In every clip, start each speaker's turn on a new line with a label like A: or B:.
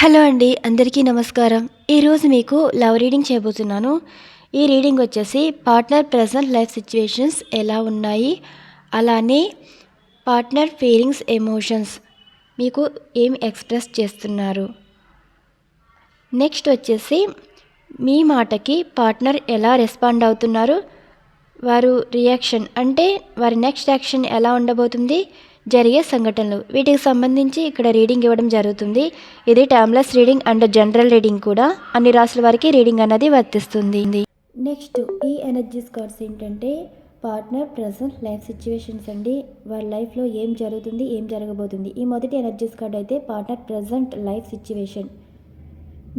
A: Hello అండి అందరికీ నమస్కారం. ఈరోజు మీకు లవ్ రీడింగ్ చేయబోతున్నాను. ఈ రీడింగ్ వచ్చేసి పార్ట్నర్ ప్రజెంట్ లైఫ్ సిచ్యువేషన్స్ ఎలా ఉన్నాయి అలానే పార్ట్నర్ ఫీలింగ్స్ ఎమోషన్స్ మీకు ఏం ఎక్స్ప్రెస్ చేస్తున్నారు. నెక్స్ట్ వచ్చేసి మీ మాటకి పార్ట్నర్ ఎలా రెస్పాండ్ అవుతున్నారు వారు రియాక్షన్ అంటే వారి నెక్స్ట్ యాక్షన్ ఎలా ఉండబోతుంది జరిగే సంఘటనలు. వీటికి సంబంధించి ఇక్కడ రీడింగ్ ఇవ్వడం జరుగుతుంది. ఇది timeless reading and general reading కూడా. అన్ని రాసుల వారికి రీడింగ్ అనేది వర్తిస్తుంది. నెక్స్ట్ ఈ ఎనర్జీస్ కార్డ్స్ ఏంటంటే పార్ట్నర్ ప్రజెంట్ లైఫ్ సిచ్యువేషన్స్ అండి. వారి లైఫ్లో ఏం జరుగుతుంది ఏం జరగబోతుంది. ఈ మొదటి ఎనర్జీస్ కార్డ్ అయితే పార్ట్నర్ ప్రజెంట్ లైఫ్ సిచ్యువేషన్.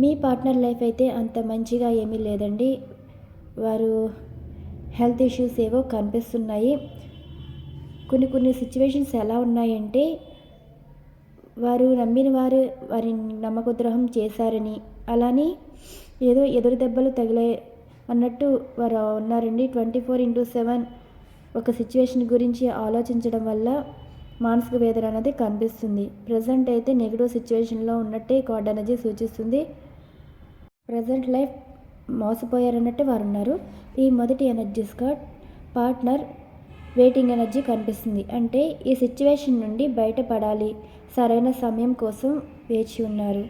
A: మీ పార్ట్నర్ లైఫ్ అయితే అంత మంచిగా ఏమీ లేదండి. వారు హెల్త్ ఇష్యూస్ ఏవో కనిపిస్తున్నాయి. కొన్ని కొన్ని సిచ్యువేషన్స్ ఎలా ఉన్నాయంటే వారు నమ్మిన వారు వారి నమ్మకద్రోహం చేశారని అలానే ఏదో ఎదురు దెబ్బలు తగిలే అన్నట్టు వారు ఉన్నారండి. ట్వంటీ ఫోర్ ఇంటూ సెవెన్ ఒక సిచ్యువేషన్ గురించి ఆలోచించడం వల్ల మానసిక వేదన అనేది కనిపిస్తుంది. ప్రజెంట్ అయితే నెగిటివ్ సిచ్యువేషన్లో ఉన్నట్టే కార్డ్ అనేది సూచిస్తుంది. ప్రజెంట్ లైఫ్ మోసపోయారన్నట్టు వారు ఉన్నారు. ఈ మొదటి energies card partner waiting energy కనిపిస్తుంది. అంటే ఈ సిచ్యువేషన్ నుండి బయటపడాలి. సరైన సమయం కోసం వేచి ఉన్నారు.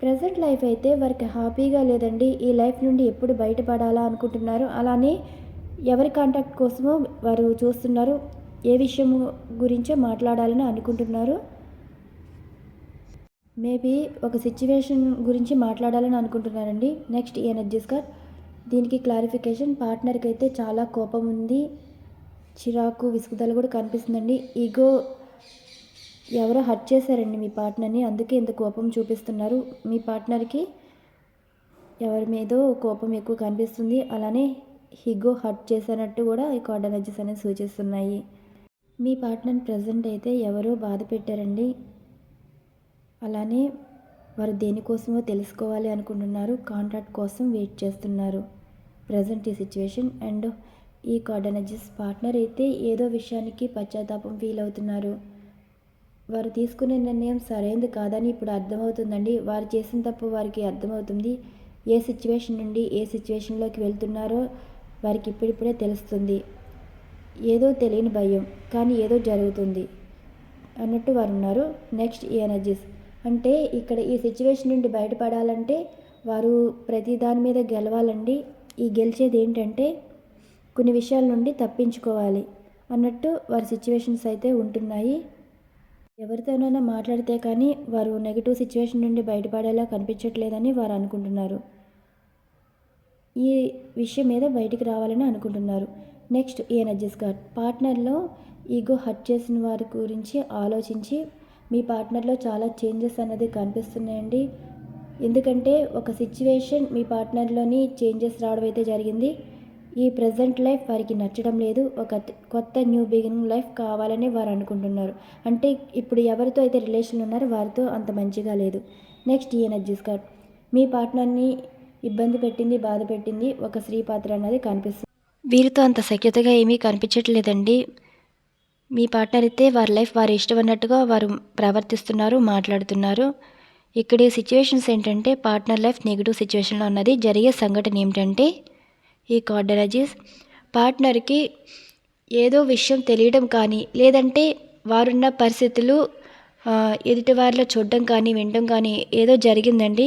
A: ప్రజెంట్ లైఫ్ అయితే వారికి హ్యాపీగా లేదండి. ఈ లైఫ్ నుండి ఎప్పుడు బయటపడాలా అనుకుంటున్నారు? అలానే ఎవరి కాంటాక్ట్ కోసమో వారు చూస్తున్నారు. ఏ విషయం గురించో మాట్లాడాలని అనుకుంటున్నారు. మేబీ ఒక సిచ్యువేషన్ గురించి మాట్లాడాలని అనుకుంటున్నారండి. నెక్స్ట్ ఎనర్జీస్ కార్డ్ దీనికి క్లారిఫికేషన్ పార్ట్నర్కి అయితే చాలా కోపం ఉంది. చిరాకు విసుగుదల కూడా కనిపిస్తుందండి. ఈగో ఎవరో హర్ట్ చేశారండి మీ పార్ట్నర్ని అందుకే ఇంత కోపం చూపిస్తున్నారు. మీ పార్ట్నర్కి ఎవరి మీదో కోపం ఎక్కువ కనిపిస్తుంది. అలానే హిగో హర్ట్ చేసినట్టు కూడా ఈ కార్డ్ ఎనర్జీస్ అనేవి సూచిస్తున్నాయి. మీ పార్ట్నర్ ప్రజెంట్ అయితే ఎవరో బాధ పెట్టారండి. అలానే వారు దేనికోసమో తెలుసుకోవాలి అనుకుంటున్నారు. కాంట్రాక్ట్ కోసం వెయిట్ చేస్తున్నారు. ప్రజెంట్ ఈ సిచ్యువేషన్. అండ్ ఈ కార్డనజిస్ ఎనర్జీస్ పార్ట్నర్ అయితే ఏదో విషయానికి పశ్చాత్తాపం ఫీల్ అవుతున్నారు. వారు తీసుకునే నిర్ణయం సరైనది కాదని ఇప్పుడు అర్థమవుతుందండి. వారు చేసిన తప్పు వారికి అర్థమవుతుంది. ఏ సిచ్యువేషన్ నుండి ఏ సిచ్యువేషన్లోకి వెళ్తున్నారో వారికి ఇప్పుడిప్పుడే తెలుస్తుంది. ఏదో తెలియని భయం కానీ ఏదో జరుగుతుంది అన్నట్టు వారు ఉన్నారు నెక్స్ట్ ఈ ఎనర్జీస్ అంటే ఇక్కడ ఈ సిచ్యువేషన్ నుండి బయటపడాలంటే వారు ప్రతి దాని మీద గెలవాలండి. ఈ గెలిచేది ఏంటంటే కొన్ని విషయాల నుండి తప్పించుకోవాలి అన్నట్టు వారి సిచ్యువేషన్స్ అయితే ఉంటున్నాయి. ఎవరితోనైనా మాట్లాడితే కానీ వారు నెగిటివ్ సిచ్యువేషన్ నుండి బయటపడేలా కనిపించట్లేదని వారు అనుకుంటున్నారు. ఈ విషయం మీద బయటికి రావాలని అనుకుంటున్నారు. నెక్స్ట్ ఈ ఎనర్జీస్ కార్డ్ పార్ట్నర్లో ఈగో హర్ట్ చేసిన వారి గురించి ఆలోచించి మీ పార్ట్నర్లో చాలా చేంజెస్ అనేది కనిపిస్తున్నాయండి. ఎందుకంటే ఒక సిచ్యువేషన్ మీ పార్ట్నర్లోని చేంజెస్ రావడం అయితే జరిగింది. ఈ ప్రజెంట్ లైఫ్ వారికి నచ్చడం లేదు. ఒక కొత్త న్యూ బిగినింగ్ లైఫ్ కావాలని వారు అనుకుంటున్నారు. అంటే ఇప్పుడు ఎవరితో అయితే రిలేషన్ ఉన్నారో వారితో అంత మంచిగా లేదు. నెక్స్ట్ ఈ ఎనర్జీస్ కార్డ్ మీ పార్ట్నర్ని ఇబ్బంది పెట్టింది బాధ పెట్టింది ఒక స్త్రీ పాత్ర అన్నది కనిపిస్తుంది. వీరితో అంత సఖ్యతగా ఏమీ కనిపించట్లేదండి. మీ పార్ట్నర్ అయితే వారి లైఫ్ వారి ఇష్టం అన్నట్టుగా వారు ప్రవర్తిస్తున్నారు మాట్లాడుతున్నారు. ఇక్కడ సిచ్యువేషన్స్ ఏంటంటే పార్ట్నర్ లైఫ్ నెగిటివ్ సిచ్యువేషన్లో ఉన్నది జరిగే సంఘటన ఏమిటంటే ఈ కార్డ్ పార్ట్నర్కి ఏదో విషయం తెలియడం కానీ లేదంటే వారున్న పరిస్థితులు ఎదుటి వారిలో చూడడం కానీ వినడం కానీ ఏదో జరిగిందండి.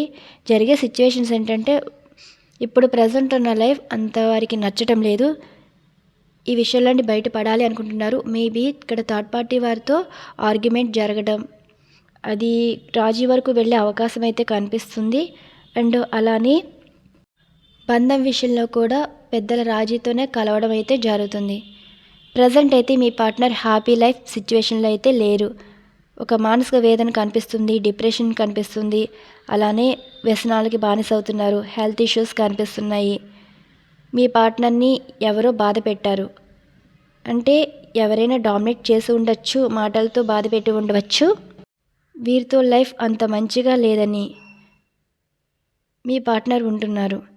A: జరిగే సిచ్యువేషన్స్ ఏంటంటే ఇప్పుడు ప్రజెంట్ ఉన్న లైఫ్ అంత వారికి నచ్చటం లేదు. ఈ విషయాలన్నీ బయటపడాలి అనుకుంటున్నారు. మేబీ ఇక్కడ థర్డ్ పార్టీ వారితో ఆర్గ్యుమెంట్ జరగడం అది రాజీ వరకు వెళ్ళే అవకాశం అయితే కనిపిస్తుంది. అండ్ అలానే బంధం విషయంలో కూడా పెద్దల రాజీతోనే కలవడం అయితే జరుగుతుంది. ప్రజెంట్ అయితే మీ పార్ట్నర్ హ్యాపీ లైఫ్ సిచ్యువేషన్లో అయితే లేరు. ఒక మానసిక వేదన కనిపిస్తుంది డిప్రెషన్ కనిపిస్తుంది అలానే వ్యసనాలకి బానిస అవుతున్నారు హెల్త్ ఇష్యూస్ కనిపిస్తున్నాయి. మీ పార్ట్నర్ని ఎవరో బాధ పెట్టారు. అంటే ఎవరైనా డామినేట్ చేసి ఉండొచ్చు మాటలతో బాధ పెట్టి ఉండవచ్చు? వీరితో లైఫ్ అంత మంచిగా లేదని మీ పార్ట్నర్ ఉంటున్నారు.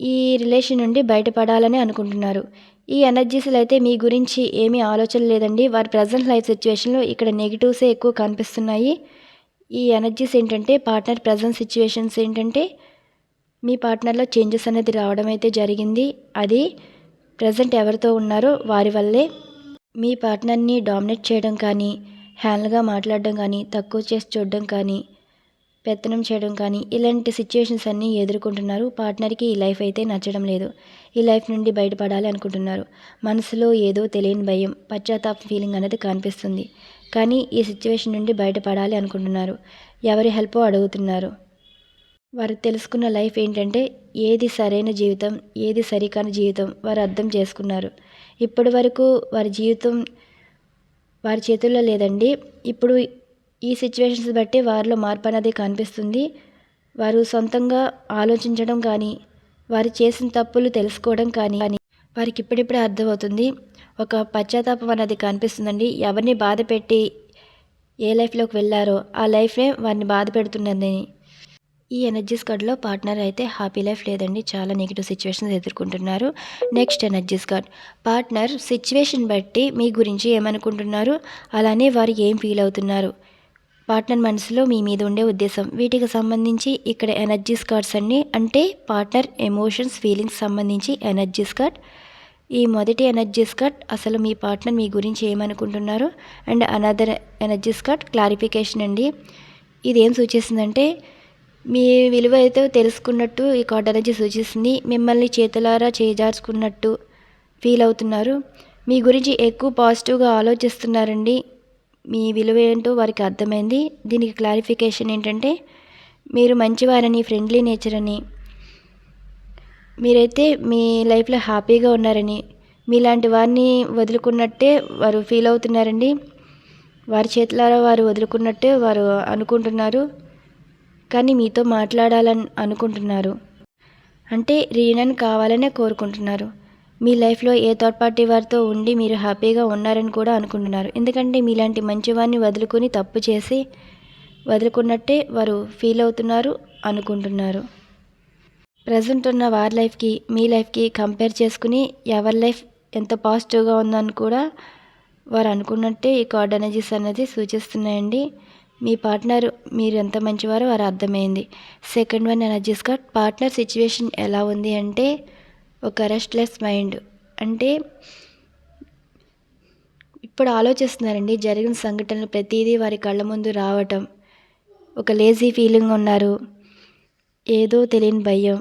A: ఈ రిలేషన్ నుండి బయటపడాలని అనుకుంటున్నారు. ఈ ఎనర్జీస్లో అయితే మీ గురించి ఏమీ ఆలోచన లేదండి. వారి ప్రజెంట్ లైఫ్ సిచ్యువేషన్లో ఇక్కడ నెగిటివ్సే ఎక్కువ కనిపిస్తున్నాయి. ఈ ఎనర్జీస్ ఏంటంటే పార్ట్నర్ ప్రజెంట్ సిచ్యువేషన్స్ ఏంటంటే మీ పార్ట్నర్లో చేంజెస్ అనేది రావడం అయితే జరిగింది. అది ప్రజెంట్ ఎవరితో ఉన్నారో వారి వల్లే. మీ పార్ట్నర్ని డామినేట్ చేయడం కానీ హ్యాండ్గా మాట్లాడడం కానీ తక్కువ చేసి చూడడం కానీ పెత్తనం చేయడం కానీ ఇలాంటి సిచ్యువేషన్స్ అన్నీ ఎదుర్కొంటున్నారు. పార్ట్నర్కి ఈ లైఫ్ అయితే నచ్చడం లేదు. ఈ లైఫ్ నుండి బయటపడాలి అనుకుంటున్నారు. మనసులో ఏదో తెలియని భయం పశ్చాత్తాప ఫీలింగ్ అనేది కనిపిస్తుంది. కానీ ఈ సిచ్యువేషన్ నుండి బయటపడాలి అనుకుంటున్నారు. ఎవరి హెల్ప్ అడుగుతున్నారు. వారు తెలుసుకున్న లైఫ్ ఏంటంటే ఏది సరైన జీవితం ఏది సరికాని జీవితం వారు అర్థం చేసుకున్నారు. ఇప్పటి వరకు వారి జీవితం వారి చేతుల్లో లేదండి. ఇప్పుడు ఈ సిచ్యువేషన్స్ బట్టి వారిలో మార్పు అనేది కనిపిస్తుంది. వారు సొంతంగా ఆలోచించడం కానీ వారు చేసిన తప్పులు తెలుసుకోవడం కానీ కానీ వారికి ఇప్పుడిప్పుడే అర్థమవుతుంది. ఒక పశ్చాత్తాపం అనేది కనిపిస్తుందండి. ఎవరిని బాధ పెట్టి ఏ లైఫ్లోకి వెళ్ళారో ఆ లైఫ్నే వారిని బాధ పెడుతున్నదని. ఈ ఎనర్జీస్ కార్డ్లో పార్ట్నర్ అయితే హ్యాపీ లైఫ్ లేదండి. చాలా నెగిటివ్ సిచ్యువేషన్స్ ఎదుర్కొంటున్నారు. Next energies card partner situation బట్టి మీ గురించి ఏమనుకుంటున్నారు? అలానే వారు ఏం ఫీల్ అవుతున్నారు? పార్ట్నర్ మనసులో మీ మీద ఉండే ఉద్దేశం. వీటికి సంబంధించి ఇక్కడ ఎనర్జీస్ కార్డ్స్ అన్నీ అంటే పార్ట్నర్ ఎమోషన్స్ ఫీలింగ్స్ సంబంధించి ఎనర్జీస్ కార్డ్ ఈ మొదటి ఎనర్జీస్ కార్డ్ అసలు మీ పార్ట్నర్ మీ గురించి ఏమనుకుంటున్నారు? And another energies card clarification అండి. ఇది ఏం సూచిస్తుందంటే మీ విలువ అయితే తెలుసుకున్నట్టు ఈ కార్డ్ ఎనర్జీ సూచిస్తుంది. మిమ్మల్ని చేతులారా చేజార్చుకున్నట్టు ఫీల్ అవుతున్నారు. మీ గురించి ఎక్కువ పాజిటివ్గా ఆలోచిస్తున్నారండి. మీ విలువ ఏంటో వారికి అర్థమైంది. దీనికి క్లారిఫికేషన్ ఏంటంటే మీరు మంచివారని ఫ్రెండ్లీ నేచర్ అని మీరైతే మీ లైఫ్లో హ్యాపీగా ఉన్నారని మీలాంటి వారిని వదులుకున్నట్టే వారు ఫీల్ అవుతున్నారండి. వారి చేతులారా వారు వదులుకున్నట్టే వారు అనుకుంటున్నారు. కానీ మీతో మాట్లాడాలని అనుకుంటున్నారు. అంటే రీనన్ కావాలనే కోరుకుంటున్నారు. మీ లైఫ్లో ఏ థర్డ్ పార్టీ వారితో ఉండి మీరు హ్యాపీగా ఉన్నారని కూడా అనుకుంటున్నారు. ఎందుకంటే మీలాంటి మంచివారిని వదులుకొని తప్పు చేసి వదులుకున్నట్టే వారు ఫీల్ అవుతున్నారు అనుకుంటున్నారు. ప్రజెంట్ ఉన్న వారి లైఫ్కి మీ లైఫ్కి కంపేర్ చేసుకుని ఎవరి లైఫ్ ఎంత పాజిటివ్గా ఉందని కూడా వారు అనుకున్నట్టే ఈ కార్డ్ ఎనర్జీస్ అనేది సూచిస్తున్నాయండి. మీ పార్ట్నర్ మీరు ఎంత మంచివారో వారు అర్థమైంది. Second one energies card partner situation ఎలా ఉంది అంటే ఒక రెస్ట్లెస్ మైండ్ అంటే ఇప్పుడు ఆలోచిస్తున్నారండి జరిగిన సంఘటనలు ప్రతిదీ వారి కళ్ళ ముందు రావటం. ఒక లేజీ ఫీలింగ్ ఉన్నారు. ఏదో తెలియని భయం.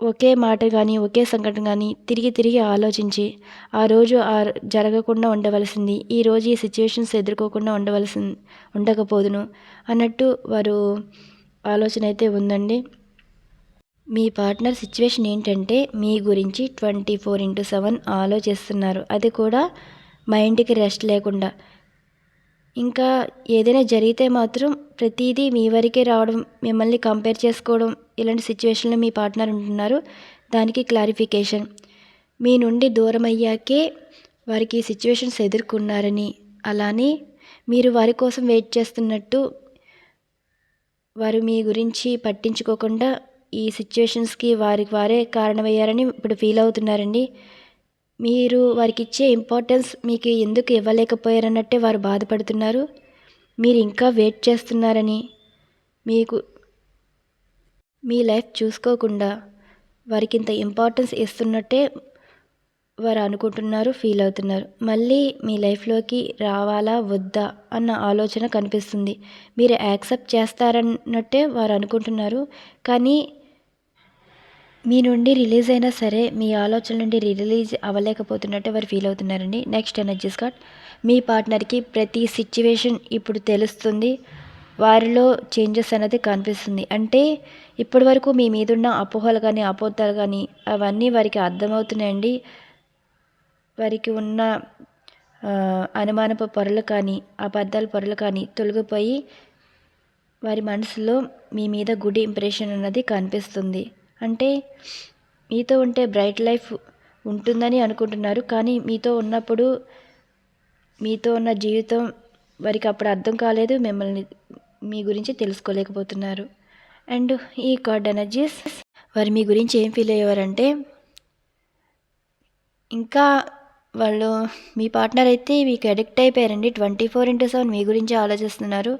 A: ఒకే మాట కానీ ఒకే సంఘటన కానీ తిరిగి తిరిగి ఆలోచించి ఆ రోజు ఆ జరగకుండా ఉండవలసింది ఈ రోజు ఈ సిచ్యువేషన్స్ ఎదుర్కోకుండా ఉండవలసి ఉండకపోదును అన్నట్టు వారు ఆలోచన అయితే ఉందండి. మీ పార్ట్నర్ సిచ్యువేషన్ ఏంటంటే మీ గురించి ట్వంటీ ఫోర్ ఇంటూ సెవెన్ ఆలోచిస్తున్నారు. అది కూడా మైండ్కి రెస్ట్ లేకుండా. ఇంకా ఏదైనా జరిగితే మాత్రం ప్రతిదీ మీ వరకే రావడం మిమ్మల్ని కంపేర్ చేసుకోవడం ఇలాంటి సిచ్యువేషన్లో మీ పార్ట్నర్ ఉంటున్నారు. దానికి క్లారిఫికేషన్. మీ నుండి దూరం అయ్యాకే వారికి సిచ్యువేషన్స్ ఎదుర్కొన్నారని అలానే మీరు వారి కోసం వెయిట్ చేస్తున్నట్టు వారు మీ గురించి పట్టించుకోకుండా ఈ సిచ్యువేషన్స్కి వారికి వారే కారణమయ్యారని ఇప్పుడు ఫీల్ అవుతున్నారండి. మీరు వారికి ఇచ్చే ఇంపార్టెన్స్ మీకు ఎందుకు ఇవ్వలేకపోయారన్నట్టే వారు బాధపడుతున్నారు. మీరు ఇంకా వెయిట్ చేస్తున్నారని మీకు మీ లైఫ్ చూసుకోకుండా వారికి ఇంత ఇంపార్టెన్స్ ఇస్తున్నట్టే వారు అనుకుంటున్నారు ఫీల్ అవుతున్నారు. మళ్ళీ మీ లైఫ్లోకి రావాలా వద్దా అన్న ఆలోచన కనిపిస్తుంది. మీరు యాక్సెప్ట్ చేస్తారన్నట్టే వారు అనుకుంటున్నారు. కానీ మీ నుండి రిలీజ్ అయినా సరే మీ ఆలోచన నుండి రిలీజ్ అవ్వలేకపోతున్నట్టు వారు ఫీల్ అవుతున్నారండి. నెక్స్ట్ ఎనర్జీస్ కార్డ్ మీ పార్ట్నర్కి ప్రతి సిచ్యువేషన్ ఇప్పుడు తెలుస్తుంది. వారిలో చేంజెస్ అనేది కనిపిస్తుంది. అంటే ఇప్పటి వరకు మీ మీద ఉన్న అపోహలు కానీ అపోతాలు కానీ అవన్నీ వారికి అర్థమవుతున్నాయండి. వారికి ఉన్న అనుమానపు పొరలు కానీ అబద్ధాల పొరలు కానీ తొలగిపోయి వారి మనసులో మీ మీద గుడ్ ఇంప్రెషన్ అన్నది కనిపిస్తుంది. అంటే మీతో ఉంటే బ్రైట్ లైఫ్ ఉంటుందని అనుకుంటున్నారు కానీ మీతో ఉన్నప్పుడు మీతో ఉన్న జీవితం వారికి అప్పుడు అర్థం కాలేదు మిమ్మల్ని మీ గురించి తెలుసుకోలేకపోతున్నారు. అండ్ ఈ కార్డ్ ఎనర్జీస్ వారు మీ గురించి ఏం ఫీల్ అయ్యేవారంటే ఇంకా వాళ్ళు మీ పార్ట్నర్ అయితే మీకు అడిక్ట్ అయిపోయారండి. ట్వంటీ ఫోర్ ఇంటూ సెవెన్ మీ గురించి ఆలోచిస్తున్నారు.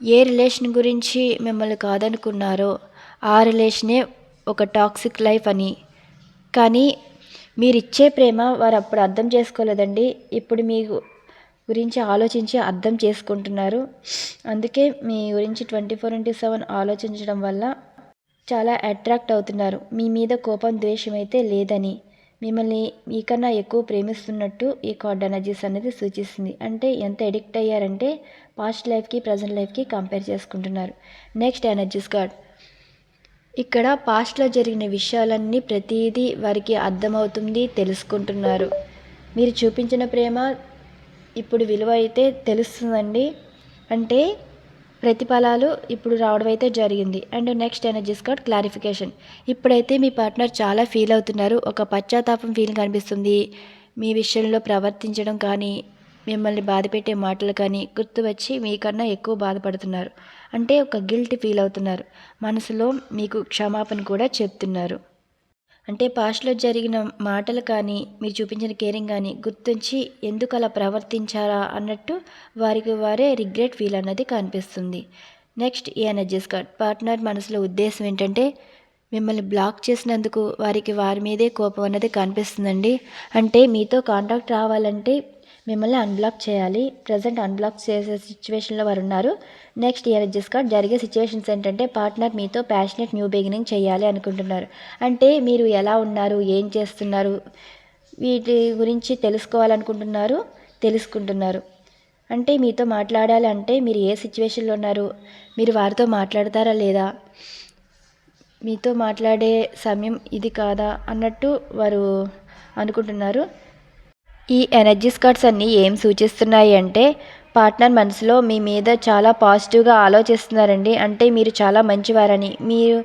A: ఏ రిలేషన్ గురించి మిమ్మల్ని కాదనుకున్నారో ఆ రిలేషనే ఒక టాక్సిక్ లైఫ్ అని. కానీ మీరు ఇచ్చే ప్రేమ వారు అప్పుడు అర్థం చేసుకోలేదండి. ఇప్పుడు మీ గురించి ఆలోచించి అర్థం చేసుకుంటున్నారు. అందుకే మీ గురించి ట్వంటీ ఫోర్ ఇంటూ సెవెన్ ఆలోచించడం వల్ల చాలా అట్రాక్ట్ అవుతున్నారు. మీ మీద కోపం ద్వేషం అయితే లేదని. మిమ్మల్ని మీకన్నా ఎక్కువ ప్రేమిస్తున్నట్టు ఈ కార్డ్ ఎనర్జీస్ అనేది సూచిస్తుంది. అంటే ఎంత ఎడిక్ట్ అయ్యారంటే పాస్ట్ లైఫ్కి ప్రజెంట్ లైఫ్కి కంపేర్ చేసుకుంటున్నారు. నెక్స్ట్ ఎనర్జీస్ కార్డ్ ఇక్కడ పాస్ట్లో జరిగిన విషయాలన్నీ ప్రతిదీ వారికి అర్థమవుతుంది తెలుసుకుంటున్నారు. మీరు చూపించిన ప్రేమ ఇప్పుడు విలువ అయితే తెలుస్తుందండి. అంటే ప్రతిఫలాలు ఇప్పుడు రావడం అయితే జరిగింది. And next energies card clarification. ఇప్పుడైతే మీ పార్ట్నర్ చాలా ఫీల్ అవుతున్నారు. ఒక పశ్చాత్తాపం ఫీలింగ్ కనిపిస్తుంది. మీ విషయంలో ప్రవర్తించడం కానీ మిమ్మల్ని బాధపెట్టే మాటలు కానీ గుర్తు వచ్చి మీకన్నా ఎక్కువ బాధపడుతున్నారు. అంటే ఒక గిల్ట్ ఫీల్ అవుతున్నారు. మనసులో మీకు క్షమాపణ కూడా చెప్తున్నారు. అంటే పాస్ట్లో జరిగిన మాటలు కానీ మీరు చూపించిన కేరింగ్ కానీ గుర్తుంచి ఎందుకు అలా ప్రవర్తించారా అన్నట్టు వారికి వారే రిగ్రెట్ ఫీల్ అన్నది కనిపిస్తుంది. నెక్స్ట్ ఈ ఎనర్జీస్ కార్డ్. పార్ట్నర్ మనసులో ఉద్దేశం ఏంటంటే మిమ్మల్ని బ్లాక్ చేసినందుకు వారికి వారి మీదే కోపం అన్నది కనిపిస్తుందండి. అంటే మీతో కాంటాక్ట్ రావాలంటే మిమ్మల్ని అన్బ్లాక్ చేయాలి. ప్రజెంట్ అన్బ్లాక్ చేసే సిచ్యువేషన్లో వారు ఉన్నారు నెక్స్ట్ ఎనర్జీస్ కార్డ్ జరిగే సిచ్యువేషన్స్ ఏంటంటే పార్ట్నర్ మీతో ప్యాషనెట్ న్యూ బిగినింగ్ చేయాలి అనుకుంటున్నారు. అంటే మీరు ఎలా ఉన్నారు ఏం చేస్తున్నారు వీటి గురించి తెలుసుకోవాలనుకుంటున్నారు తెలుసుకుంటున్నారు. అంటే మీతో మాట్లాడాలి అంటే మీరు ఏ సిచ్యువేషన్లో ఉన్నారు మీరు వారితో మాట్లాడతారా లేదా మీతో మాట్లాడే సమయం ఇది కాదా అన్నట్టు వారు అనుకుంటున్నారు. ఈ ఎనర్జీ కార్డ్స్ అన్నీ ఏం సూచిస్తున్నాయి అంటే పార్ట్నర్ మనసులో మీ మీద చాలా పాజిటివ్గా ఆలోచిస్తున్నారండి. అంటే మీరు చాలా మంచివారని. మీరు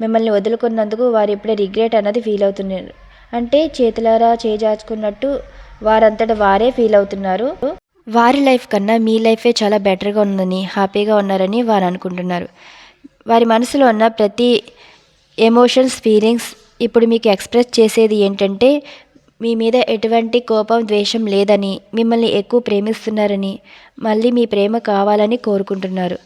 A: మిమ్మల్ని వదులుకున్నందుకు వారు ఇప్పుడే రిగ్రెట్ అన్నది ఫీల్ అవుతున్నారు. అంటే చేతులారా చేజార్చుకున్నట్టు వారంతట వారే ఫీల్ అవుతున్నారు. వారి లైఫ్ కన్నా మీ లైఫే చాలా బెటర్గా ఉందని హ్యాపీగా ఉన్నారని వారు అనుకుంటున్నారు. వారి మనసులో ఉన్న ప్రతి ఎమోషన్స్ ఫీలింగ్స్ ఇప్పుడు మీకు ఎక్స్ప్రెస్ చేసేది ఏంటంటే మీ మీద ఎటువంటి కోపం ద్వేషం లేదని మిమ్మల్ని ఎక్కువ ప్రేమిస్తున్నారని మళ్ళీ మీ ప్రేమ కావాలని కోరుకుంటున్నారు.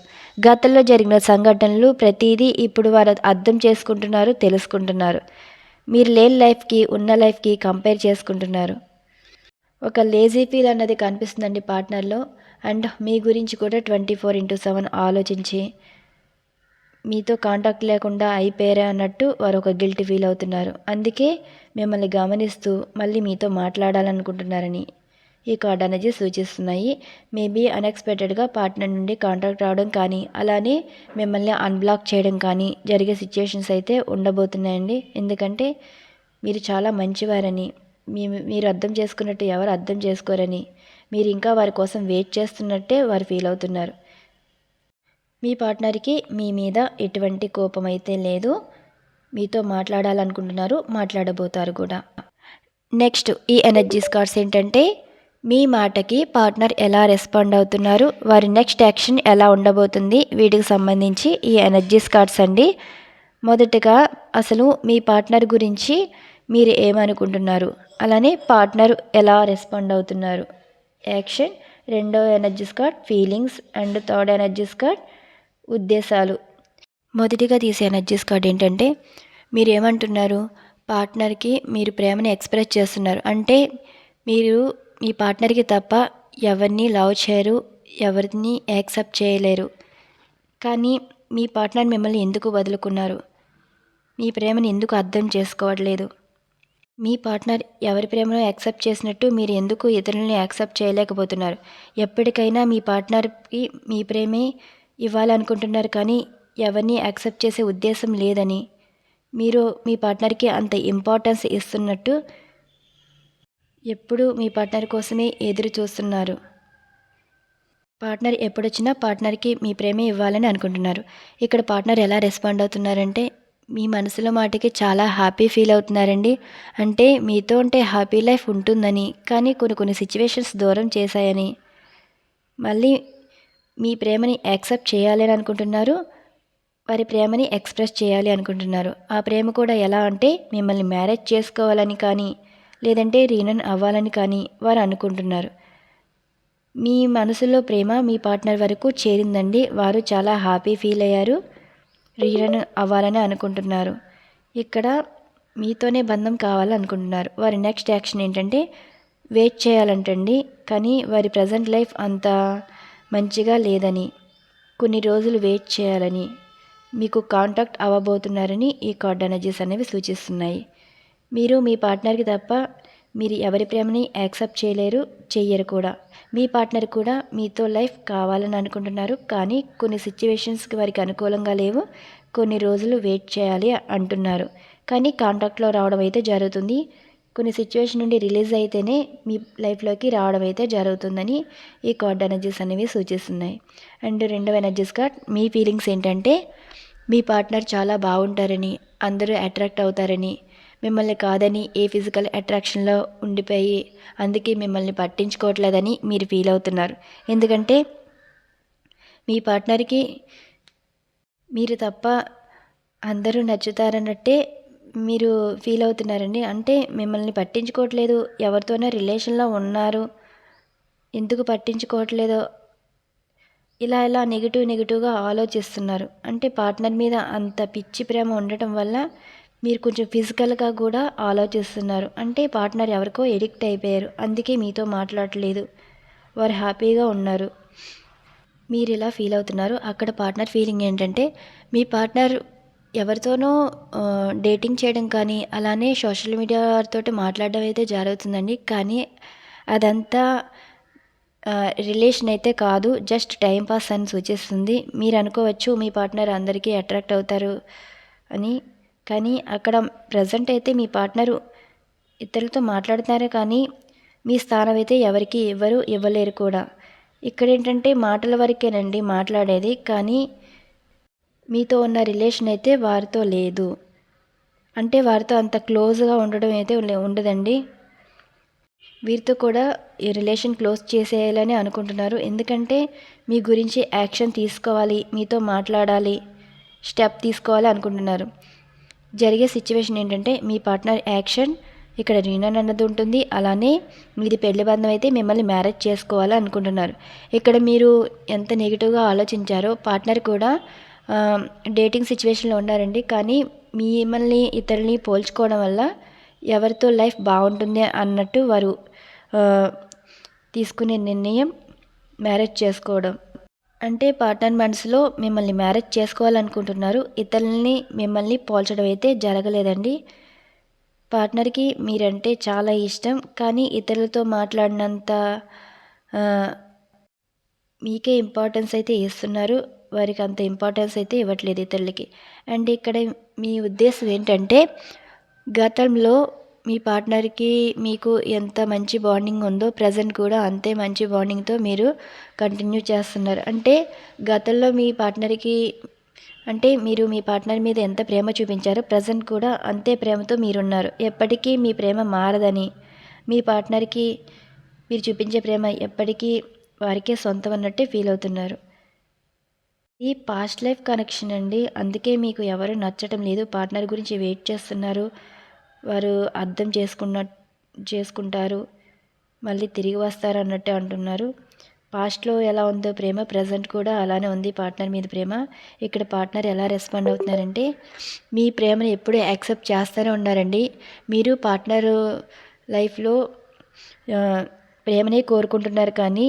A: గతంలో జరిగిన సంఘటనలు ప్రతిదీ ఇప్పుడు వారు అర్థం చేసుకుంటున్నారు తెలుసుకుంటున్నారు. మీరు లేని లైఫ్కి ఉన్న లైఫ్కి కంపేర్ చేసుకుంటున్నారు. ఒక లేజీ ఫీల్ అన్నది కనిపిస్తుందండి పార్ట్నర్లో. అండ్ మీ గురించి కూడా ట్వంటీ ఫోర్ ఇంటూ సెవెన్ ఆలోచించి మీతో కాంటాక్ట్ లేకుండా అయిపోయారా అన్నట్టు వారు ఒక గిల్ట్ ఫీల్ అవుతున్నారు. అందుకే మిమ్మల్ని గమనిస్తూ మళ్ళీ మీతో మాట్లాడాలనుకుంటున్నారని ఈ కార్డ్ అనేది సూచిస్తున్నాయి. మేబీ అన్ఎక్స్పెక్టెడ్గా పార్ట్నర్ నుండి కాంటాక్ట్ రావడం కానీ అలానే మిమ్మల్ని అన్బ్లాక్ చేయడం కానీ జరిగే సిచ్యుయేషన్స్ అయితే ఉండబోతున్నాయండి. ఎందుకంటే మీరు చాలా మంచివారని మీ మీరు అర్థం చేసుకున్నట్టు ఎవరు అర్థం చేసుకోరని మీరు ఇంకా వారి కోసం వెయిట్ చేస్తున్నట్టే వారు ఫీల్ అవుతున్నారు. మీ పార్ట్నర్కి మీ మీద ఎటువంటి కోపం అయితే లేదు మీతో మాట్లాడాలనుకుంటున్నారు మాట్లాడబోతారు కూడా. నెక్స్ట్ ఈ ఎనర్జీ కార్డ్స్ ఏంటంటే మీ మాటకి పార్ట్నర్ ఎలా రెస్పాండ్ అవుతున్నారు వారి నెక్స్ట్ యాక్షన్ ఎలా ఉండబోతుంది వీటికి సంబంధించి ఈ ఎనర్జీ స్కార్డ్స్ అండి. మొదటగా అసలు మీ పార్ట్నర్ గురించి మీరు ఏమనుకుంటున్నారు అలానే పార్ట్నర్ ఎలా రెస్పాండ్ అవుతున్నారు. యాక్షన్ రెండో energy card feelings and third energies card ఉద్దేశాలు. మొదటిగా తీసే ఎనర్జీస్ కార్డ్ ఏంటంటే మీరు ఏమంటున్నారు పార్ట్నర్కి మీరు ప్రేమని ఎక్స్ప్రెస్ చేస్తున్నారు. అంటే మీరు మీ పార్ట్నర్కి తప్ప ఎవరిని లవ్ చేయరు ఎవరిని యాక్సెప్ట్ చేయలేరు. కానీ మీ పార్ట్నర్ మిమ్మల్ని ఎందుకు వదులుకున్నారు? మీ ప్రేమను ఎందుకు అర్థం చేసుకోవట్లేదు? మీ పార్ట్నర్ ఎవరి ప్రేమను యాక్సెప్ట్ చేసినట్టు మీరు ఎందుకు ఇతరులని యాక్సెప్ట్ చేయలేకపోతున్నారు? ఎప్పటికైనా మీ పార్ట్నర్కి మీ ప్రేమే ఇవ్వాలనుకుంటున్నారు కానీ ఎవరిని యాక్సెప్ట్ చేసే ఉద్దేశం లేదని. మీరు మీ పార్ట్నర్కి అంత ఇంపార్టెన్స్ ఇస్తున్నట్టు ఎప్పుడు మీ పార్ట్నర్ కోసమే ఎదురు చూస్తున్నారు. పార్ట్నర్ ఎప్పుడొచ్చినా పార్ట్నర్కి మీ ప్రేమే ఇవ్వాలని అనుకుంటున్నారు. ఇక్కడ పార్ట్నర్ ఎలా రెస్పాండ్ అవుతున్నారంటే మీ మనసులో మాటకి చాలా హ్యాపీ ఫీల్ అవుతున్నారండి. అంటే మీతో ఉంటే హ్యాపీ లైఫ్ ఉంటుందని కానీ కొన్ని కొన్ని సిచ్యువేషన్స్ దూరం చేశాయని. మళ్ళీ మీ ప్రేమని యాక్సెప్ట్ చేయాలని అనుకుంటున్నారు వారి ప్రేమని ఎక్స్ప్రెస్ చేయాలి అనుకుంటున్నారు. ఆ ప్రేమ కూడా ఎలా అంటే మిమ్మల్ని మ్యారేజ్ చేసుకోవాలని కానీ లేదంటే రీనన్ అవ్వాలని కానీ వారు అనుకుంటున్నారు. మీ మనసులో ప్రేమ మీ పార్ట్నర్ వరకు చేరిందండి. వారు చాలా హ్యాపీ ఫీల్ అయ్యారు రీరన్ అవ్వాలని అనుకుంటున్నారు. ఇక్కడ మీతోనే బంధం కావాలనుకుంటున్నారు. వారి నెక్స్ట్ యాక్షన్ ఏంటంటే వెయిట్ చేయాలంటండి. కానీ వారి ప్రజెంట్ లైఫ్ అంత మంచిగా లేదని కొన్ని రోజులు వెయిట్ చేయాలని మీకు కాంటాక్ట్ అవ్వబోతున్నారని ఈ కార్డ్ ఎనర్జీస్ అనేవి సూచిస్తున్నాయి. మీరు మీ పార్ట్నర్కి తప్ప మీరు ఎవరి ప్రేమని యాక్సెప్ట్ చేయలేరు చెయ్యరు కూడా. మీ పార్ట్నర్ కూడా మీతో లైఫ్ కావాలని అనుకుంటున్నారు కానీ కొన్ని సిచ్యువేషన్స్కి వారికి అనుకూలంగా లేవు కొన్ని రోజులు వెయిట్ చేయాలి అంటున్నారు. కానీ కాంటాక్ట్లో రావడం అయితే జరుగుతుంది. కొన్ని సిచ్యువేషన్ నుండి రిలీజ్ అయితేనే మీ లైఫ్లోకి రావడం అయితే జరుగుతుందని ఈ కార్డ్ ఎనర్జీస్ అనేవి సూచిస్తున్నాయి. అండ్ రెండవ ఎనర్జీస్ కార్డ్ మీ ఫీలింగ్స్ ఏంటంటే మీ పార్ట్నర్ చాలా బాగుంటారని అందరూ అట్రాక్ట్ అవుతారని మిమ్మల్ని కాదని ఏ ఫిజికల్ అట్రాక్షన్లో ఉండిపోయి అందుకే మిమ్మల్ని పట్టించుకోవట్లేదని మీరు ఫీల్ అవుతున్నారు. ఎందుకంటే మీ పార్ట్నర్కి మీరు తప్ప అందరూ నచ్చుతారన్నట్టే మీరు ఫీల్ అవుతున్నారండి? అంటే మిమ్మల్ని పట్టించుకోవట్లేదు ఎవరితోనో రిలేషన్లో ఉన్నారు ఎందుకు పట్టించుకోవట్లేదో? ఇలా ఇలా నెగిటివ్ నెగిటివ్గా ఆలోచిస్తున్నారు. అంటే పార్ట్నర్ మీద అంత పిచ్చి ప్రేమ ఉండటం వల్ల మీరు కొంచెం ఫిజికల్గా కూడా ఆలోచిస్తున్నారు. అంటే పార్ట్నర్ ఎవరికో ఎడిక్ట్ అయిపోయారు అందుకే మీతో మాట్లాడలేదు వారు హ్యాపీగా ఉన్నారు. మీరు ఇలా ఫీల్ అవుతున్నారు. అక్కడ పార్ట్నర్ ఫీలింగ్ ఏంటంటే మీ పార్ట్నర్ ఎవరితోనో డేటింగ్ చేయడం కానీ అలానే సోషల్ మీడియా తోటి మాట్లాడడం అయితే జరుగుతుందండి. కానీ అదంతా రిలేషన్ అయితే కాదు జస్ట్ టైం పాస్ అని సూచిస్తుంది. మీరు అనుకోవచ్చు మీ పార్ట్నర్ అందరికీ అట్రాక్ట్ అవుతారు అని. కానీ అక్కడ ప్రజెంట్ అయితే మీ పార్ట్నరు ఇతరులతో మాట్లాడుతున్నారు కానీ మీ స్థానం అయితే ఎవరికి ఇవ్వరు ఇవ్వలేరు కూడా. ఇక్కడ ఏంటంటే మాటల వరకేనండి మాట్లాడేది. కానీ మీతో ఉన్న రిలేషన్ అయితే వారితో లేదు. అంటే వారితో అంత క్లోజ్గా ఉండడం అయితే ఉండదండి. వీరితో కూడా ఈ రిలేషన్ క్లోజ్ చేసేయాలని అనుకుంటున్నారు. ఎందుకంటే మీ గురించి యాక్షన్ తీసుకోవాలి మీతో మాట్లాడాలి స్టెప్ తీసుకోవాలి అనుకుంటున్నారు. జరిగే సిచ్యువేషన్ ఏంటంటే మీ పార్ట్నర్ యాక్షన్ ఇక్కడ రీనన్ అన్నది ఉంటుంది. అలానే మీది పెళ్ళి బంధం అయితే మిమ్మల్ని మ్యారేజ్ చేసుకోవాలి అనుకుంటున్నారు. ఇక్కడ మీరు ఎంత నెగిటివ్గా ఆలోచించారో పార్ట్నర్ కూడా డేటింగ్ సిచ్యువేషన్లో ఉన్నారండి. కానీ మిమ్మల్ని ఇతరులని పోల్చుకోవడం వల్ల ఎవరితో లైఫ్ బాగుంటుంది అన్నట్టు వారు తీసుకునే నిర్ణయం మ్యారేజ్ చేసుకోవడం. అంటే పార్ట్నర్ మనసులో మిమ్మల్ని మ్యారేజ్ చేసుకోవాలనుకుంటున్నారు. ఇతరులని మిమ్మల్ని పోల్చడం అయితే జరగలేదండి. పార్ట్నర్కి మీరంటే చాలా ఇష్టం. కానీ ఇతరులతో మాట్లాడినంత మీకే ఇంపార్టెన్స్ అయితే ఇస్తున్నారు. వారికి అంత ఇంపార్టెన్స్ అయితే ఇవ్వట్లేదు ఇతరులకి. అండ్ ఇక్కడ మీ ఉద్దేశం ఏంటంటే గతంలో మీ పార్ట్నర్కి మీకు ఎంత మంచి బాండింగ్ ఉందో ప్రజెంట్ కూడా అంతే మంచి బాండింగ్తో మీరు కంటిన్యూ చేస్తున్నారు. అంటే గతంలో మీ పార్ట్నర్కి అంటే మీరు మీ పార్ట్నర్ మీద ఎంత ప్రేమ చూపించారో ప్రజెంట్ కూడా అంతే ప్రేమతో మీరున్నారు. ఎప్పటికీ మీ ప్రేమ మారదని మీ పార్ట్నర్కి మీరు చూపించే ప్రేమ ఎప్పటికీ వారికే సొంతం అన్నట్టే ఫీల్ అవుతున్నారు. ఈ పాస్ట్ లైఫ్ కనెక్షన్ అండి. అందుకే మీకు ఎవరు నచ్చటం లేదు. పార్ట్నర్ గురించి వెయిట్ చేస్తున్నారు. వారు అర్థం చేసుకున్న చేసుకుంటారు. మళ్ళీ తిరిగి వస్తారు అన్నట్టే అంటున్నారు. పాస్ట్లో ఎలా ఉందో ప్రేమ ప్రజెంట్ కూడా అలానే ఉంది పార్ట్నర్ మీద ప్రేమ. ఇక్కడ పార్ట్నర్ ఎలా రెస్పాండ్ అవుతున్నారంటే మీ ప్రేమను ఎప్పుడూ యాక్సెప్ట్ చేస్తూనే ఉన్నారండి. మీరు పార్ట్నర్ లైఫ్లో ప్రేమనే కోరుకుంటున్నారు కానీ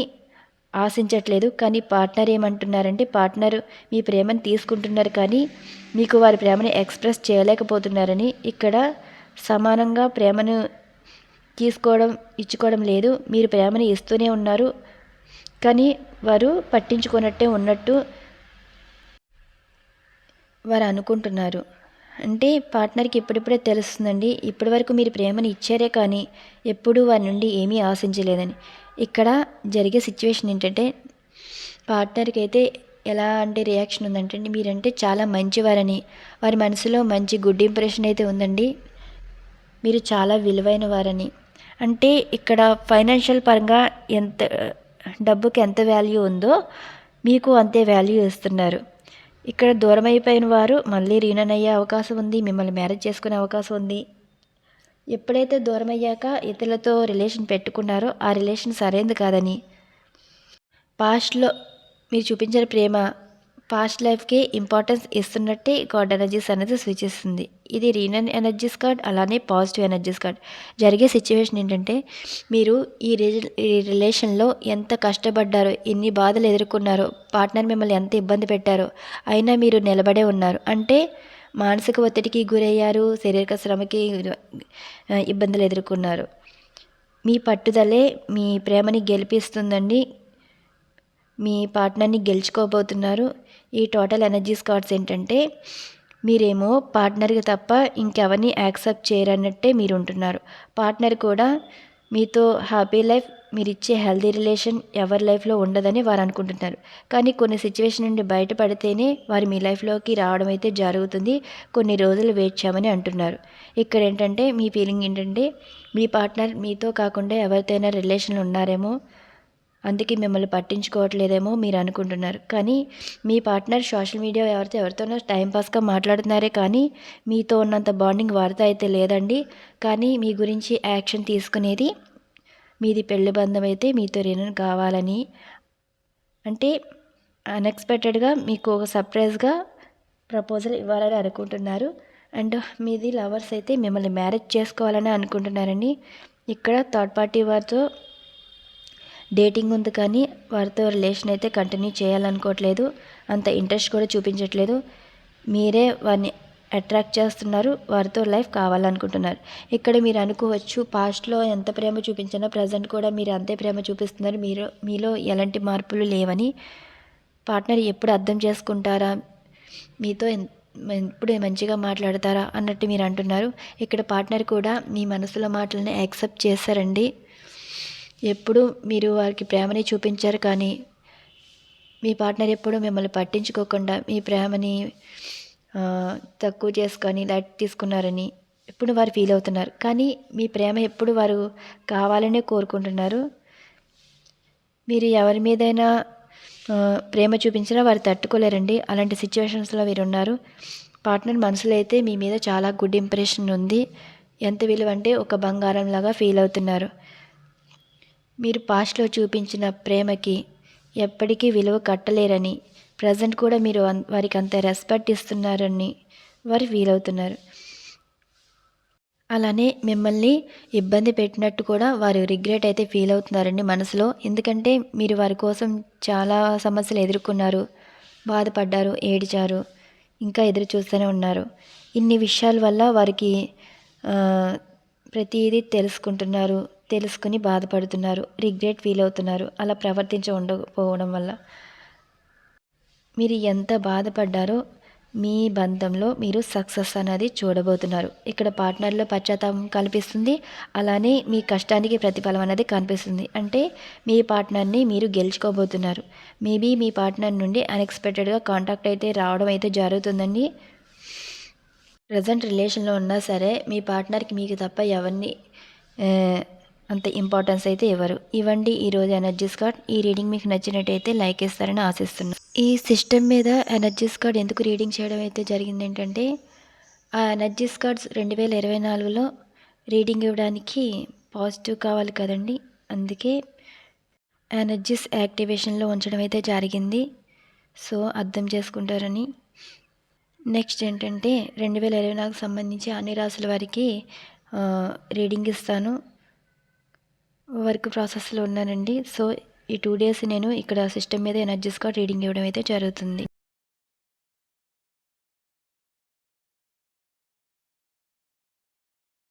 A: ఆశించట్లేదు. కానీ పార్ట్నర్ ఏమంటున్నారంటే పార్ట్నర్ మీ ప్రేమను తీసుకుంటున్నారు కానీ మీకు వారి ప్రేమని ఎక్స్ప్రెస్ చేయలేకపోతున్నారని ఇక్కడ సమానంగా ప్రేమను తీసుకోవడం ఇచ్చుకోవడం లేదు. మీరు ప్రేమను ఇస్తూనే ఉన్నారు. కానీ వారు పట్టించుకున్నట్టే ఉన్నట్టు వారు అనుకుంటున్నారు. అంటే పార్ట్నర్కి ఇప్పుడిప్పుడే తెలుస్తుందండి ఇప్పటి వరకు మీరు ప్రేమను ఇచ్చారే కానీ ఎప్పుడూ వారి నుండి ఏమీ ఆశించలేదని. ఇక్కడ జరిగే సిచ్యువేషన్ ఏంటంటే పార్ట్నర్కి అయితే ఎలా అంటే రియాక్షన్ ఉందంటే మీరంటే చాలా మంచివారని వారి మనసులో మంచి గుడ్ ఇంప్రెషన్ అయితే ఉందండి. మీరు చాలా విలువైన వారని అంటే ఇక్కడ ఫైనాన్షియల్ పరంగా ఎంత డబ్బుకి ఎంత వాల్యూ ఉందో మీకు అంతే వాల్యూ ఇస్తున్నారు. ఇక్కడ దూరం అయిపోయిన వారు మళ్ళీ రీనన్ అయ్యే అవకాశం ఉంది మిమ్మల్ని మ్యారేజ్ చేసుకునే అవకాశం ఉంది. ఎప్పుడైతే దూరం అయ్యాక ఇతరులతో రిలేషన్ పెట్టుకున్నారో ఆ రిలేషన్ సరైనది కాదని. పాస్ట్లో మీరు చూపించిన ప్రేమ పాస్ట్ లైఫ్కి ఇంపార్టెన్స్ ఇస్తున్నట్టే గాడ్ ఎనర్జీస్ అనేది సూచిస్తుంది. ఇది రీనన్ ఎనర్జీస్ కార్డ్ అలానే పాజిటివ్ ఎనర్జీస్ కార్డ్ జరిగే సిచ్యువేషన్ ఏంటంటే మీరు ఈ ఈ రిలేషన్లో ఎంత కష్టపడ్డారో ఎన్ని బాధలు ఎదుర్కొన్నారో పార్ట్నర్ మిమ్మల్ని ఎంత ఇబ్బంది పెట్టారో అయినా మీరు నిలబడే ఉన్నారు. అంటే మానసిక ఒత్తిడికి గురయ్యారు శారీరక శ్రమకి ఇబ్బందులు ఎదుర్కొన్నారు. మీ పట్టుదలే మీ ప్రేమని గెలిపిస్తుందండి. మీ పార్ట్నర్ని గెలుచుకోబోతున్నారు. ఈ టోటల్ ఎనర్జీస్ కార్డ్స్ ఏంటంటే మీరేమో పార్ట్నర్కి తప్ప ఇంకెవరిని యాక్సెప్ట్ చేయరన్నట్టే మీరు ఉంటున్నారు పార్ట్నర్ కూడా మీతో హ్యాపీ లైఫ్ మీరు ఇచ్చే హెల్దీ రిలేషన్ ఎవరి లైఫ్లో ఉండదని వారు అనుకుంటున్నారు. కానీ కొన్ని సిచ్యువేషన్ నుండి బయటపడితేనే వారు మీ లైఫ్లోకి రావడం అయితే జరుగుతుంది. కొన్ని రోజులు వెయిట్ చేయమని అంటున్నారు. ఇక్కడ ఏంటంటే మీ ఫీలింగ్ ఏంటంటే మీ పార్ట్నర్ మీతో కాకుండా ఎవరితోనైనా రిలేషన్లు ఉన్నారేమో అందుకే మిమ్మల్ని పట్టించుకోవట్లేదేమో మీరు అనుకుంటున్నారు. కానీ మీ పార్ట్నర్ సోషల్ మీడియా ఎవరితో ఎవరితోనో టైంపాస్గా మాట్లాడుతున్నారే కానీ మీతో ఉన్నంత బాండింగ్ వారితో అయితే లేదండి. కానీ మీ గురించి యాక్షన్ తీసుకునేది మీది పెళ్ళి బంధం అయితే మీతో రినన్ కావాలని. అంటే అన్ఎక్స్పెక్టెడ్గా మీకు ఒక సర్ప్రైజ్గా ప్రపోజల్ ఇవ్వాలని అనుకుంటున్నారు. అండ్ మీది లవర్స్ అయితే మిమ్మల్ని మ్యారేజ్ చేసుకోవాలని అనుకుంటున్నారండి ఇక్కడ థర్డ్ పార్టీ వారితో డేటింగ్ ఉంది కానీ వారితో రిలేషన్ అయితే కంటిన్యూ చేయాలనుకోవట్లేదు. అంత ఇంట్రెస్ట్ కూడా చూపించట్లేదు. మీరే వారిని అట్రాక్ట్ చేస్తున్నారు వారితో లైఫ్ కావాలనుకుంటున్నారు. ఇక్కడ మీరు అనుకోవచ్చు పాస్ట్లో ఎంత ప్రేమ చూపించినా ప్రజెంట్ కూడా మీరు అంతే ప్రేమ చూపిస్తున్నారు. మీరు మీలో ఎలాంటి మార్పులు లేవని పార్ట్నర్ ఎప్పుడు అర్థం చేసుకుంటారా? మీతో ఎప్పుడు మంచిగా మాట్లాడతారా అన్నట్టు మీరు అంటున్నారు. ఇక్కడ పార్ట్నర్ కూడా మీ మనసులో మాటలని యాక్సెప్ట్ చేశారండి. ఎప్పుడు మీరు వారికి ప్రేమని చూపించారు కానీ మీ పార్ట్నర్ ఎప్పుడు మిమ్మల్ని పట్టించుకోకుండా మీ ప్రేమని తక్కువ చేసుకొని లైట్ తీసుకున్నారని ఎప్పుడు వారు ఫీల్ అవుతున్నారు. కానీ మీ ప్రేమ ఎప్పుడు వారు కావాలనే కోరుకుంటున్నారు. మీరు ఎవరి మీదైనా ప్రేమ చూపించినా వారు తట్టుకోలేరండి. అలాంటి సిచ్యువేషన్స్లో మీరు ఉన్నారు పార్ట్నర్ మనసులో అయితే మీ మీద చాలా గుడ్ ఇంప్రెషన్ ఉంది. ఎంత విలువ అంటే ఒక బంగారం లాగా ఫీల్ అవుతున్నారు. మీరు పాస్ట్లో చూపించిన ప్రేమకి ఎప్పటికీ విలువ కట్టలేరని ప్రజెంట్ కూడా మీరు అన్- వారికి అంత రెస్పెక్ట్ ఇస్తున్నారని వారు ఫీల్ అవుతున్నారు అలానే మిమ్మల్ని ఇబ్బంది పెట్టినట్టు కూడా వారు రిగ్రెట్ అయితే ఫీల్ అవుతున్నారండి మనసులో ఎందుకంటే మీరు వారి కోసం చాలా సమస్యలు ఎదుర్కొన్నారు బాధపడ్డారు ఏడిచారు ఇంకా ఎదురు చూస్తూనే ఉన్నారు. ఇన్ని విషయాల వల్ల వారికి ప్రతిదీ తెలుసుకుంటున్నారు తెలుసుకుని బాధపడుతున్నారు రిగ్రెట్ ఫీల్ అవుతున్నారు అలా ప్రవర్తించ ఉండకపోవడం వల్ల. మీరు ఎంత బాధపడ్డారో మీ బంధంలో మీరు సక్సెస్ అనేది చూడబోతున్నారు. ఇక్కడ పార్ట్నర్లో పశ్చాత్తాపం కనిపిస్తుంది అలానే మీ కష్టానికి ప్రతిఫలం అనేది కనిపిస్తుంది. అంటే మీ పార్ట్నర్ని మీరు గెలుచుకోబోతున్నారు. మేబీ మీ పార్ట్నర్ నుండి అన్ఎక్స్పెక్టెడ్గా కాంటాక్ట్ అయితే రావడం అయితే జరుగుతుందండి. ప్రజెంట్ రిలేషన్లో ఉన్నా సరే మీ పార్ట్నర్కి మీకు తప్ప ఎవరిని అంత ఇంపార్టెన్స్ అయితే ఇవ్వరు ఇవ్వండి ఈరోజు ఎనర్జీస్ కార్డ్ ఈ రీడింగ్ మీకు నచ్చినట్టయితే లైక్ ఇస్తారని ఆశిస్తున్నాను ఈ సిస్టమ్ మీద ఎనర్జీస్ కార్డ్ ఎందుకు రీడింగ్ చేయడం అయితే జరిగింది ఏంటంటే ఆ ఎనర్జీస్ కార్డ్స్ రెండు వేల ఇరవై నాలుగులో రీడింగ్ ఇవ్వడానికి పాజిటివ్ కావాలి కదండి. అందుకే ఎనర్జీస్ యాక్టివేషన్లో ఉంచడం అయితే జరిగింది. సో అర్థం చేసుకుంటారని. నెక్స్ట్ ఏంటంటే రెండు వేల ఇరవై నాలుగు సంబంధించి అన్ని రాసుల వారికి రీడింగ్ ఇస్తాను. వర్క్ ప్రాసెస్లో ఉన్నానండి. సో ఈ టూ డేస్ నేను ఇక్కడ సిస్టమ్ మీద ఎనర్జీస్గా రీడింగ్ ఇవ్వడం అయితే జరుగుతుంది.